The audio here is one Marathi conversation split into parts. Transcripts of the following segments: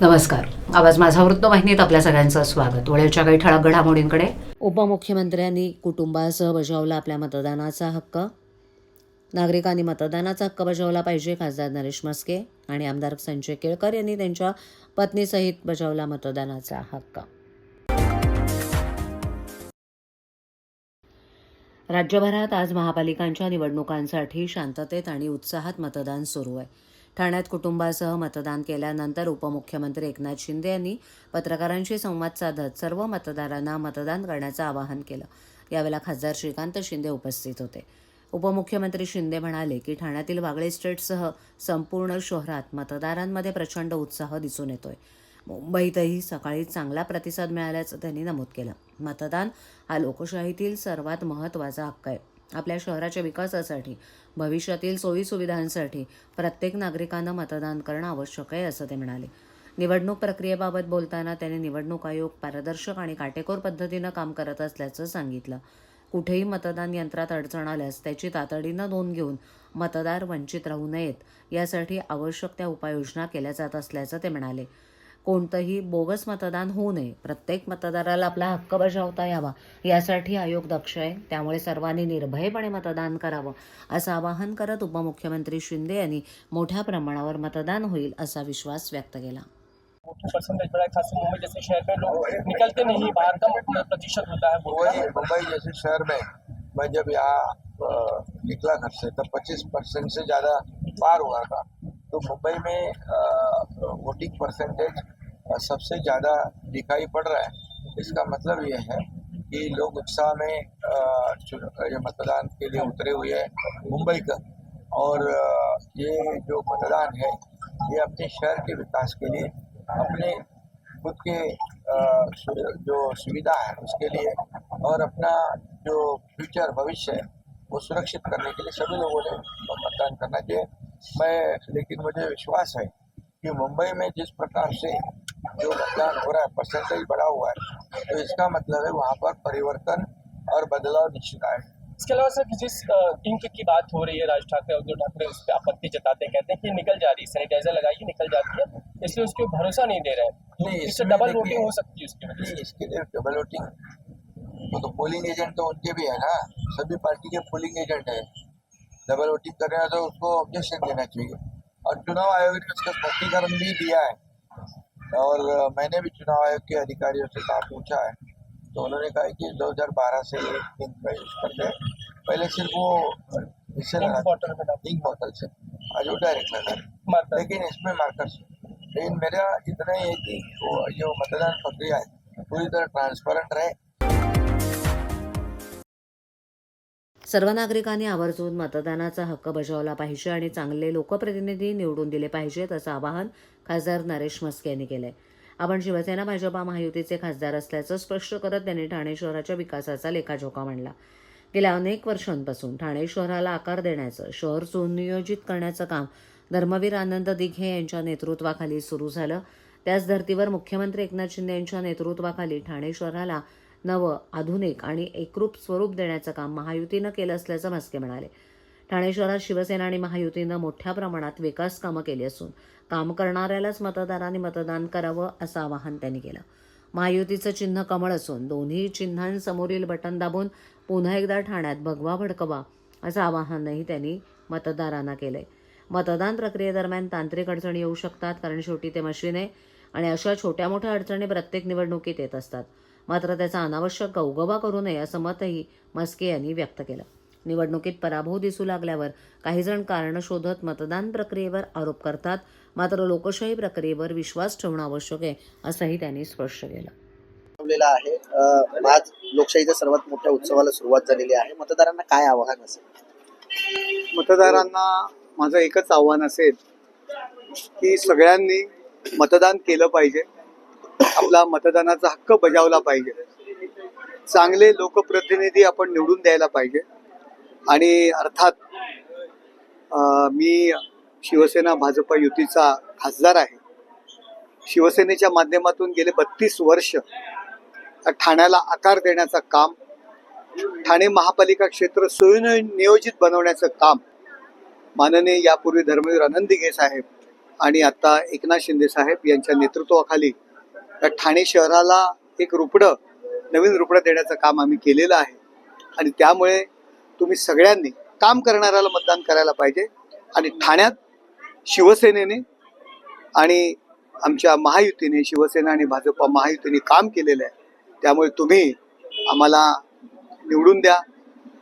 नमस्कार. आवाज माझा वृत्तवाहिनीत आपल्या सगळ्यांचं स्वागत. वेळेच्या काही ठळक घडामोडींकडे. उपमुख्यमंत्र्यांनी कुटुंबासह बजावला आपल्या मतदानाचा हक्क. नागरिकांनी मतदानाचा हक्क बजावला पाहिजे खासदार नरेश मस्के आणि आमदार संजय केळकर यांनी त्यांच्या पत्नीसहित बजावला मतदानाचा हक्क. राज्यभरात आज महापालिकांच्या निवडणुकांसाठी शांततेत आणि उत्साहात मतदान सुरू आहे. ठाण्यात कुटुंबासह मतदान केल्यानंतर उपमुख्यमंत्री एकनाथ शिंदे यांनी पत्रकारांशी संवाद साधत सर्व मतदारांना मतदान करण्याचं आवाहन केलं. यावेळेला खासदार श्रीकांत शिंदे उपस्थित होते. उपमुख्यमंत्री शिंदे म्हणाले की ठाण्यातील वागळे स्टेटसह संपूर्ण शहरात मतदारांमध्ये प्रचंड उत्साह दिसून येतोय. मुंबईतही सकाळी चांगला प्रतिसाद मिळाल्याचं त्यांनी नमूद केलं. मतदान हा लोकशाहीतील सर्वात महत्त्वाचा हक्क आहे. आपल्या शहराच्या विकासासाठी भविष्यातील सोयीसुविधांसाठी प्रत्येक नागरिकांना मतदान करणं आवश्यक आहे असं ते म्हणाले. निवडणूक प्रक्रियेबाबत बोलताना त्यांनी निवडणूक आयोग पारदर्शक आणि काटेकोर पद्धतीनं काम करत असल्याचं सांगितलं. कुठेही मतदान यंत्रात अडचण आल्यास त्याची तातडीनं नोंद घेऊन मतदार वंचित राहू नयेत यासाठी आवश्यक त्या उपाययोजना केल्या जात असल्याचं ते म्हणाले. कोणतंही बोगस मतदान होऊ नये. प्रत्येक मतदाराला आपला हक्क बजावता यावा. यासाठी आयोग दक्ष आहे. त्यामुळे सर्वांनी निर्भयपणे मतदान करावं असं आवाहन करत उपमुख्यमंत्री शिंदे यांनी मोठ्या प्रमाणावर मतदान होईल असा विश्वास व्यक्त केला. परसेंटेज बढ़ा खासकर मुंबई जैसे शहर में लोग निकलते नहीं बाहर कम प्रतिशत होता है वोट वही मुंबई जैसे शहर में मैं जब यहाँ अ, निकला घर से तब 25 परसेंट से ज़्यादा पार हुआ था तो मुंबई में वोटिंग परसेंटेज सबसे ज़्यादा दिखाई पड़ रहा है। इसका मतलब यह है कि लोग उत्साह में मतदान के लिए उतरे हुए हैं मुंबई का। और ये जो मतदान है, ये अपने शहर के विकास के लिए, अपने खुद के जो सुविधा है उसके लिए और अपना जो फ्यूचर, भविष्य है, वो सुरक्षित करने के लिए सभी लोगों ने मतदान करना चाहिए। मैं, लेकिन मुझे विश्वास है कि मुंबई में जिस प्रकार से जो मतदान हो रहा है परसेंटेज बढ़ा हुआ है तो इसका मतलब है वहाँ पर परिवर्तन और बदलाव निश्चित आएगा इसके अलावा सर जिस इंक की बात हो रही है राज ठाकरे उद्धव ठाकरे उस पर आपत्ति जताते हैं कहते हैं कि निकल जा रही है सैनिटाइजर लगाइए निकल जाती है इसलिए उसके भरोसा नहीं दे रहे हैं। इससे डबल वोटिंग हो सकती है उसकी वजह से। इसके लिए डबल वोटिंग वो तो पोलिंग एजेंट तो उनके भी है ना सभी पार्टी के पोलिंग एजेंट है। डबल वोटिंग कर रहे हैं तो उसको ऑब्जेक्शन देना चाहिए। और चुनाव आयोग ने उसका स्पष्टीकरण भी दिया है। और मैंने भी चुनाव आयोग के अधिकारियों से कहा पूछा है। तो उन्होंने कहा कि 2012 से ये इंक का यूज़ करते हैं। पहले सिर्फ़ वो इससे लगा बॉटल में पिंक बॉटल से। आज वो डायरेक्ट लगा। लेकिन इसमें मार्कर्स लेकिन मेरा इतना ही है कि वो जो मतदान प्रक्रिया है। पूरी तरह ट्रांसपेरेंट रहे। सर्व नागरिकांनी आवर्जून मतदानाचा हक्क बजावला पाहिजे आणि चांगले लोकप्रतिनिधी निवडून दिले पाहिजेत असं आवाहन खासदार नरेश मस्के यांनी केलंय. आपण शिवसेना भाजपा महायुतीचे खासदार असल्याचं स्पष्ट करत त्यांनी ठाणे शहराच्या विकासाचा लेखाजोखा मांडला. गेल्या अनेक वर्षांपासून ठाणे शहराला आकार देण्याचं शहर सुनियोजित करण्याचं काम धर्मवीर आनंद दिघे यांच्या नेतृत्वाखाली सुरू झालं. त्याच धर्तीवर मुख्यमंत्री एकनाथ शिंदे यांच्या नेतृत्वाखाली ठाणे शहराला नवं आधुनिक आणि एकरूप स्वरूप देण्याचं काम महायुतीनं केलं असल्याचं म्हस्के म्हणाले. ठाणे शहरात शिवसेना आणि महायुतीनं मोठ्या प्रमाणात विकास कामं केली असून काम करणाऱ्यालाच मतदारांनी मतदान करावं असं आवाहन त्यांनी केलं. महायुतीचं चिन्ह कमळ असून दोन्ही चिन्हांसमोरील बटन दाबून पुन्हा एकदा ठाण्यात भगवा भडकवा असं आवाहनही त्यांनी मतदारांना केलंय. मतदान प्रक्रियेदरम्यान तांत्रिक अडचणी येऊ शकतात कारण शेवटी ते मशीन आहे आणि अशा छोट्या मोठ्या अडचणी प्रत्येक निवडणुकीत येत असतात. मात्र त्याचा अनावश्यक गौगवा करू नये असं मतही मस्के यांनी व्यक्त केलं. निवडणुकीत पराभव दिसू लागल्यावर काही जण कारणं शोधत मतदान प्रक्रियेवर आरोप करतात. मात्र लोकशाही प्रक्रियेवर विश्वास ठेवणं आवश्यक आहे असंही त्यांनी स्पष्ट केलं. आहे. आज लोकशाहीच्या सर्वात मोठ्या उत्सवाला सुरुवात झालेली आहे. मतदारांना काय आवाहन असेल? मतदारांना माझं एकच आव्हान असेल की सगळ्यांनी मतदान केलं पाहिजे. आपला मतदानाचा हक्क बजावला पाहिजे. चांगले लोकप्रतिनिधी आपण निवडून द्यायला पाहिजे. आणि अर्थात मी शिवसेना भाजप युतीचा खासदार आहे. शिवसेनेच्या माध्यमातून गेले बत्तीस वर्ष ठाण्याला आकार देण्याचं काम ठाणे महापालिका क्षेत्र सुनियोजित बनवण्याचं काम माननीय यापूर्वी धर्मवीर आनंदी साहेब आणि आता एकनाथ शिंदे साहेब यांच्या नेतृत्वाखाली तर ठाणे शहराला एक रुपडं नवीन रुपडं देण्याचं काम आम्ही केलेलं आहे. आणि त्यामुळे तुम्ही सगळ्यांनी काम करणाऱ्याला मतदान करायला पाहिजे. आणि ठाण्यात शिवसेनेने आणि आमच्या महायुतीने शिवसेना आणि भाजपा महायुतीने काम केलेलं आहे. त्यामुळे तुम्ही आम्हाला निवडून द्या.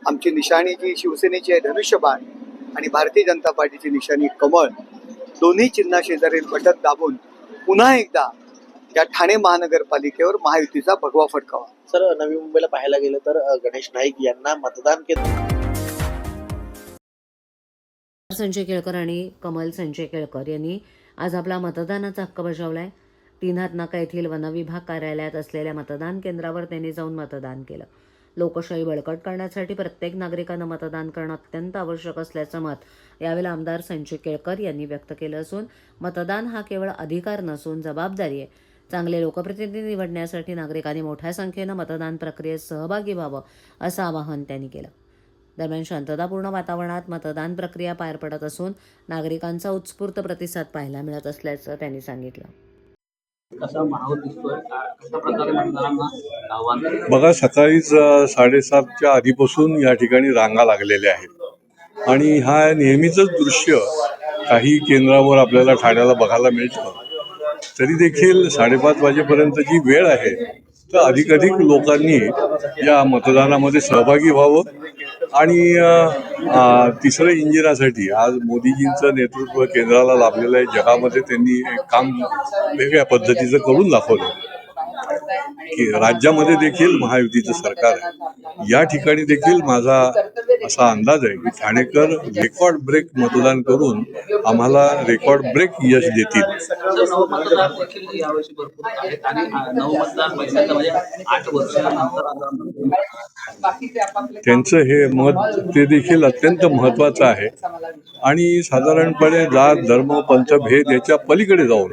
आमची निशाणी जी शिवसेनेची आहे धनुष्यबाण आणि भारतीय जनता पार्टीची निशाणी कमळ दोन्ही चिन्हा शेजारील बटन दाबून पुन्हा एकदा या ठाणे महानगरपालिकेवर महायुतीचा भगवा फडकावा सर नवी मुंबईला पाहायला गेलं तर गणेश नाईक यांना मतदान केंद्र संजय केळकर आणि कमल संजय केळकर यांनी आज आपला मतदानाचा हक्क बजावलाय. तीन हात नाका येथील वनविभाग कार्यालयात असलेल्या मतदान केंद्रावर त्यांनी जाऊन मतदान केलं. लोकशाही बळकट करण्यासाठी प्रत्येक नागरिकानं मतदान करणं अत्यंत आवश्यक असल्याचं मत यावेळी आमदार संजय केळकर यांनी व्यक्त केलं असून मतदान हा केवळ अधिकार नसून जबाबदारी आहे. चांगले लोकप्रतिनिधी निवडण्यासाठी नागरिकांनी मोठ्या संख्येनं मतदान प्रक्रियेत सहभागी व्हावं असं आवाहन त्यांनी केलं. दरम्यान शांततापूर्ण वातावरणात मतदान प्रक्रिया पार पडत असून नागरिकांचा उत्स्फूर्त प्रतिसाद पाहायला मिळत असल्याचं त्यांनी सांगितलं? बघा सकाळीच अ, साडेसातच्या आधीपासून या ठिकाणी रांगा लागलेल्या आहेत. आणि हा नेहमीच दृश्य काही केंद्रावर आपल्याला ठाण्याला बघायला मिळतं. तरी देखील साडेपाच वाजेपर्यंत जी वेळ आहे. तर अधिकाधिक लोकांनी या मतदानामध्ये सहभागी व्हावं. आणि तिसऱ्या तिसरं इंजिनासाठी आज मोदीजींचं नेतृत्व केंद्राला लाभलेलं आहे. जगामध्ये त्यांनी एक काम वेगळ्या पद्धतीचं करून दाखवलं. की राज्यामध्ये देखील महायुतीचं सरकार आहे. या ठिकाणी देखील माझा असा अंदाज आहे की ठाणेकर रेकॉर्ड ब्रेक मतदान करून आम्हाला रेकॉर्ड ब्रेक यश देतील. त्यांचं हे मत ते देखील अत्यंत महत्वाचं आहे. आणि साधारणपणे जात धर्म पंथभेद याच्या पलीकडे जाऊन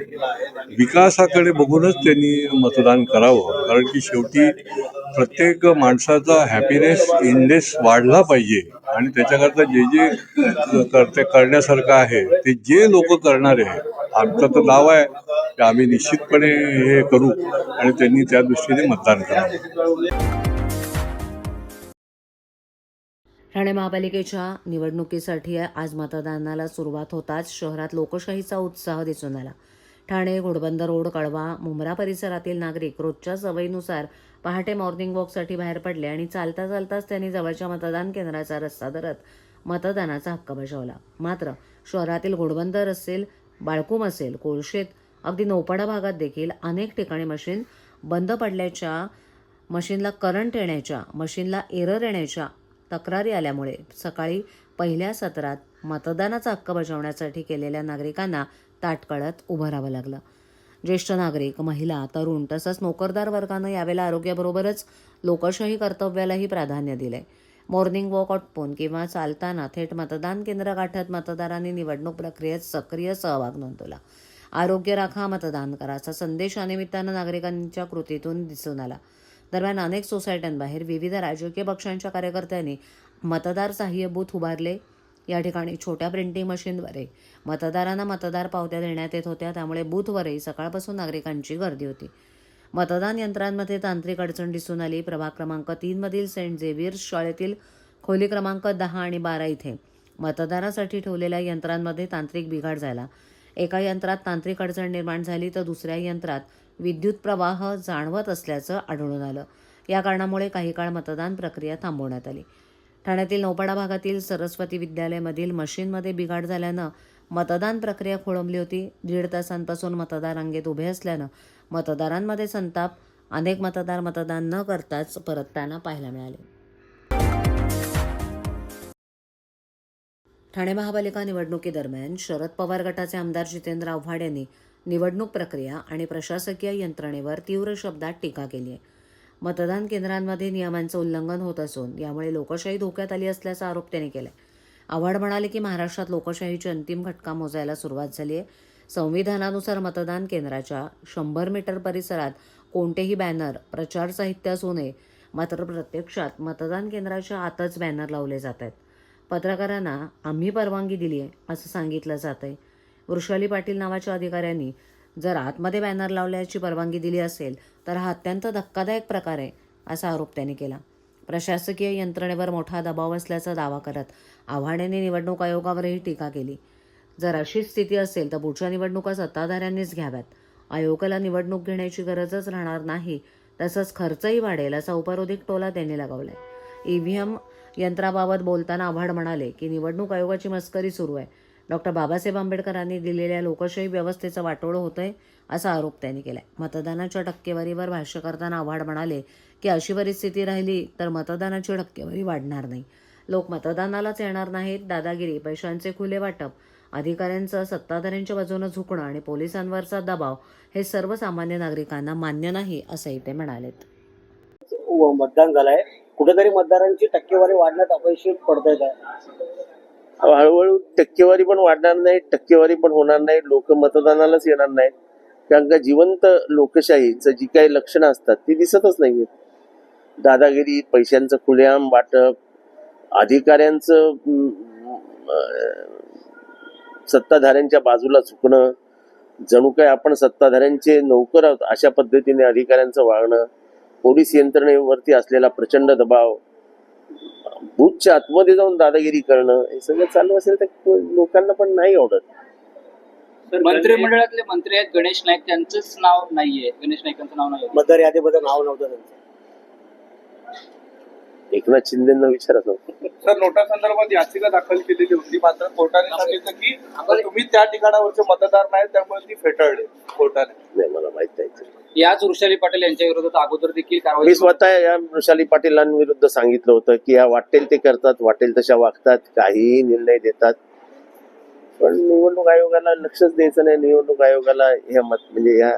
विकासाकडे बघूनच त्यांनी मतदान करावं. कारण की शेवटी प्रत्येक माणसाचा हॅपीनेस इंडेक्स वाढला पाहिजे. आणि त्याच्याकरता जे जे करते करण्यासारखं आहे ते जे लोक करणारे आहे आमचा तर दावा आहे की आम्ही निश्चितपणे हे करू आणि त्यांनी त्या दृष्टीने मतदान करावं. ठाणे महापालिकेच्या निवडणुकीसाठी आज मतदानाला सुरुवात होताच शहरात लोकशाहीचा उत्साह दिसून आला. ठाणे घोडबंदर रोड कळवा मुंब्रा परिसरातील नागरिक रोजच्या सवयीनुसार पहाटे मॉर्निंग वॉकसाठी बाहेर पडले आणि चालता चालताच त्यांनी जवळच्या मतदान केंद्राचा रस्ता धरत मतदानाचा हक्क बजावला. मात्र शहरातील घोडबंदर असेल बाळकूम असेल कोळशेत अगदी नौपाडा भागात देखील अनेक ठिकाणी मशीन बंद पडल्याच्या मशीनला करंट येण्याच्या मशीनला एरर येण्याच्या तक्रारी आल्यामुळे सकाळी पहिल्या सत्रात मतदानाचा हक्क बजावण्यासाठी केलेल्या नागरिकांना ताटकळत उभं राहावं लागलं. ज्येष्ठ नागरिक महिला तरुण तसंच नोकरदार वर्गानं यावेळेला आरोग्याबरोबरच लोकशाही कर्तव्यालाही प्राधान्य दिलं आहे मॉर्निंग वॉक आटपून किंवा चालताना थेट मतदान केंद्र गाठत मतदारांनी निवडणूक प्रक्रियेत सक्रिय सहभाग नोंदवला. आरोग्य राखा मतदान करा असा संदेश या निमित्तानं नागरिकांच्या कृतीतून दिसून आला. दरम्यान अनेक सोसायट्यांबाहेर विविध राजकीय पक्षांच्या कार्यकर्त्यांनी मतदार सहाय्य बूथ उभारले. या ठिकाणी छोट्या प्रिंटिंग मशीनद्वारे मतदारांना मतदार पावत्या देण्यात येत होत्या. त्यामुळे बूथवरही सकाळपासून नागरिकांची गर्दी होती. मतदान यंत्रांमध्ये तांत्रिक अडचण दिसून आली. प्रभाग क्रमांक तीनमधील सेंट झेवियर्स शाळेतील खोली क्रमांक दहा आणि बारा इथे मतदानासाठी ठेवलेल्या यंत्रांमध्ये तांत्रिक बिघाड झाला. एका यंत्रात तांत्रिक अडचण निर्माण झाली तर दुसऱ्या यंत्रात विद्युत प्रवाह जाणवत असल्याचं आढळून आलं. या कारणामुळे काही काळ मतदान प्रक्रिया थांबवण्यात आली. ठाण्यातील नौपाडा भागातील सरस्वती विद्यालयामधील मशीनमध्ये बिघाड झाल्यानं मतदान प्रक्रिया खोळंबली होती. दीड तासांपासून मतदार रांगेत उभे असल्यानं मतदारांमध्ये संताप अनेक मतदार मतदान न करताच परतताना पाहायला मिळाले. ठाणे महापालिका निवडणुकीदरम्यान शरद पवार गटाचे आमदार जितेंद्र आव्हाड यांनी निवडणूक प्रक्रिया आणि प्रशासकीय यंत्रणेवर तीव्र शब्दात टीका केली आहे. मतदान केंद्रांमध्ये नियमांचं उल्लंघन होत असून यामुळे लोकशाही धोक्यात आली असल्याचा आरोप त्यांनी आहे आव्हाड म्हणाले की महाराष्ट्रात लोकशाहीची अंतिम घटका मोजायला सुरुवात झाली आहे. संविधानानुसार मतदान केंद्राच्या शंभर मीटर परिसरात कोणतेही बॅनर प्रचार साहित्य असू नये मात्र प्रत्यक्षात मतदान केंद्राच्या आतच बॅनर लावले जात आहेत. पत्रकारांना आम्ही परवानगी दिली आहे असं सांगितलं जात आहे वृषाली पाटील नावाच्या अधिकाऱ्यांनी जर आतमध्ये बॅनर लावल्याची परवानगी दिली असेल तर हा अत्यंत धक्कादायक प्रकार आहे असा आरोप त्यांनी केला. प्रशासकीय यंत्रणेवर मोठा दबाव असल्याचा दावा करत आव्हाडेने निवडणूक आयोगावरही टीका केली. जर अशी स्थिती असेल तर पुढच्या निवडणुका सत्ताधाऱ्यांनीच घ्याव्यात. आयोगाला निवडणूक घेण्याची गरजच राहणार नाही तसंच खर्चही वाढेल असा उपरोधिक टोला त्यांनी लगावलाय. ईव्हीएम यंत्राबाबत बोलताना आव्हाड म्हणाले की निवडणूक आयोगाची मस्करी सुरू आहे. डॉक्टर बाबासाहेब आंबेडकरांनी दिलेल्या लोकशाही व्यवस्थेचं वाटोळं होतंय असा आरोप त्यांनी केला मतदानाच्या टक्केवारीवर भाष्य करताना आव्हाड म्हणाले की अशी परिस्थिती राहिली तर मतदानाची टक्केवारी वाढणार नाही. लोक मतदानालाच येणार नाहीत दादागिरी पैशांचे खुले वाटप अधिकाऱ्यांचं सत्ताधाऱ्यांच्या बाजूनं झुकणं आणि पोलिसांवरचा दबाव हे सर्वसामान्य नागरिकांना मान्य नाही असंही ते म्हणालेत. मतदान झालंय. कुठेतरी मतदारांची टक्केवारी वाढण्यात अपयशी पडतंय हळूहळू टक्केवारी पण वाढणार नाही टक्केवारी पण होणार नाही लोक मतदानालाच येणार नाहीत. कारण का जिवंत लोकशाहीचं जी काही लक्षणं असतात ती दिसतच नाहीये दादागिरी पैशांचं खुलेआम वाटप अधिकाऱ्यांचं सत्ताधाऱ्यांच्या बाजूला झुकणं जणू काय आपण सत्ताधाऱ्यांचे नोकर आहोत अशा पद्धतीने अधिकाऱ्यांचं वागणं पोलीस यंत्रणेवरती असलेला प्रचंड दबाव बूथच्या आतमध्ये जाऊन दादागिरी करणं हे सगळं चालू असेल तर लोकांना पण नाही आवडत. मंत्रिमंडळातले मंत्री आहेत गणेश नाईक त्यांचंच नाव नाहीये. गणेश नाईकांचं नाव नाही मतदार यादीमध्ये नाव नव्हतं त्यांचं. एकनाथ शिंदेना विचारत होतं सर नोटा संदर्भात याचिका दाखल केलेली होती. मात्र कोर्टाने सांगितलं की तुम्ही त्या ठिकाणावरचे मतदार नाही त्यामुळे ती फेटाळली कोर्टाने. नाही मला माहीत नाही. याच वृषाली पाटील यांच्या विरोधात अगोदर देखील मी कारवाई स्वतः या वृषाली पाटीलांविरुद्ध सांगितलं होतं की या वाटेल ते करतात वाटेल तशा वागतात काहीही निर्णय देतात. पण निवडणूक आयोगाला लक्षच द्यायचं नाही निवडणूक आयोगाला ह्या मत म्हणजे या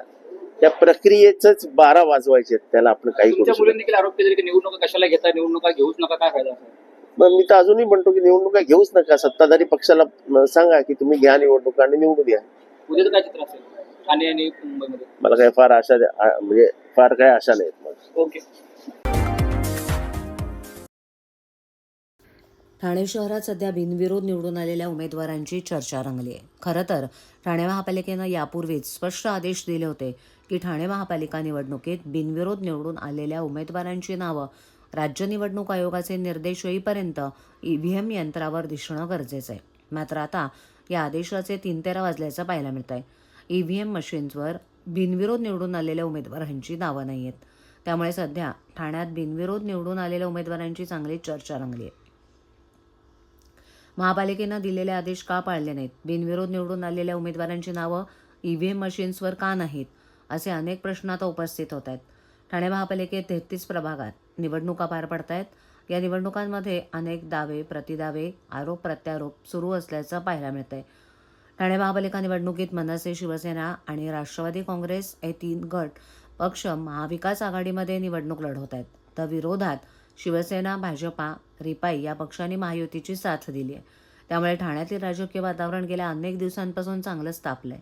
या प्रक्रियेच बारा वाजवायचे त्याला आपण काही करू तुमच्या शकत मुलांनी देखील आरोप केले की निवडणुका कशाला घेता निवडणुका घेऊच नका काय फायदा? मग मी तर अजूनही म्हणतो की निवडणुका घेऊच नका सत्ताधारी पक्षाला सांगा की तुम्ही घ्या निवडणुका आणि निवडून या. उद्याचं काय चित्र असेल? ठाणे आणि मुंबईमध्ये. मला काही फार आशा आ- म्हणजे फार काही आशा नाहीत मग ओके. ठाणे शहरात सध्या बिनविरोध निवडून आलेल्या उमेदवारांची चर्चा रंगली आहे. खरं तर ठाणे महापालिकेनं यापूर्वीच स्पष्ट आदेश दिले होते की ठाणे महापालिका निवडणुकीत बिनविरोध निवडून आलेल्या उमेदवारांची नावं राज्य निवडणूक आयोगाचे निर्देश येईपर्यंत ईव्हीएम यंत्रावर दिसणं गरजेचं आहे. मात्र आता या आदेशाचे तीन तेरा वाजल्याचं पाहायला मिळत आहे ई व्ही एम मशीन्सवर बिनविरोध निवडून आलेल्या उमेदवारांची नावं नाही आहेत त्यामुळे सध्या ठाण्यात बिनविरोध निवडून आलेल्या उमेदवारांची चांगली चर्चा रंगली आहे महापालिकेनं दिलेले आदेश का पाळले नाहीत? बिनविरोध निवडून आलेल्या उमेदवारांची नावं ई व्ही एम मशीन्सवर का नाहीत? असे अनेक प्रश्न आता उपस्थित होत आहेत ठाणे महापालिकेत तेहतीस प्रभागात निवडणुका पार पडत आहेत या निवडणुकांमध्ये अनेक दावे प्रतिदावे आरोप प्रत्यारोप सुरू असल्याचं पाहायला मिळतंय. ठाणे महापालिका निवडणुकीत मनसे शिवसेना आणि राष्ट्रवादी काँग्रेस हे तीन गट पक्ष महाविकास आघाडीमध्ये निवडणूक लढवत आहेत. तर विरोधात शिवसेना भाजपा रिपाई या पक्षांनी महायुतीची साथ दिली आहे. त्यामुळे ठाण्यातील राजकीय वातावरण गेल्या अनेक दिवसांपासून चांगलंच तापलंय.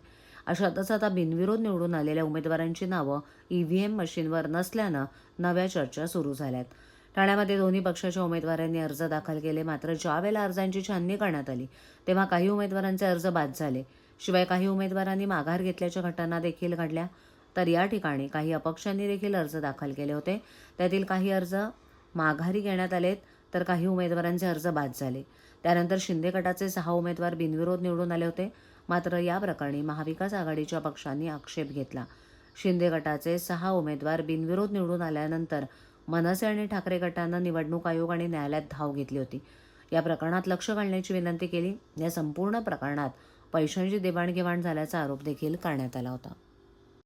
अशातच आता बिनविरोध निवडून आलेल्या उमेदवारांची नावं ईव्हीएम मशीनवर नसल्यानं नव्या चर्चा सुरू झाल्यात. ठाण्यामध्ये दोन्ही पक्षाच्या उमेदवारांनी अर्ज दाखल केले. मात्र ज्यावेळेला अर्जांची छाननी करण्यात आली तेव्हा काही उमेदवारांचे अर्ज बाद झाले. शिवाय काही उमेदवारांनी माघार घेतल्याच्या घटना देखील घडल्या. तर या ठिकाणी काही अपक्षांनी देखील अर्ज दाखल केले होते. त्यातील काही अर्ज माघारी घेण्यात आलेत तर काही उमेदवारांचे अर्ज बाद झाले. त्यानंतर शिंदे गटाचे सहा उमेदवार बिनविरोध निवडून आले होते. मात्र या प्रकरणी महाविकास आघाडीच्या पक्षांनी आक्षेप घेतला. शिंदे गटाचे सहा उमेदवार बिनविरोध निवडून आल्यानंतर मनसे आणि ठाकरे गटानं निवडणूक आयोग आणि न्यायालयात धाव घेतली होती. या प्रकरणात लक्ष घालण्याची विनंती केली. या संपूर्ण प्रकरणात पैशांची देवाणघेवाण झाल्याचा आरोप देखील करण्यात आला होता.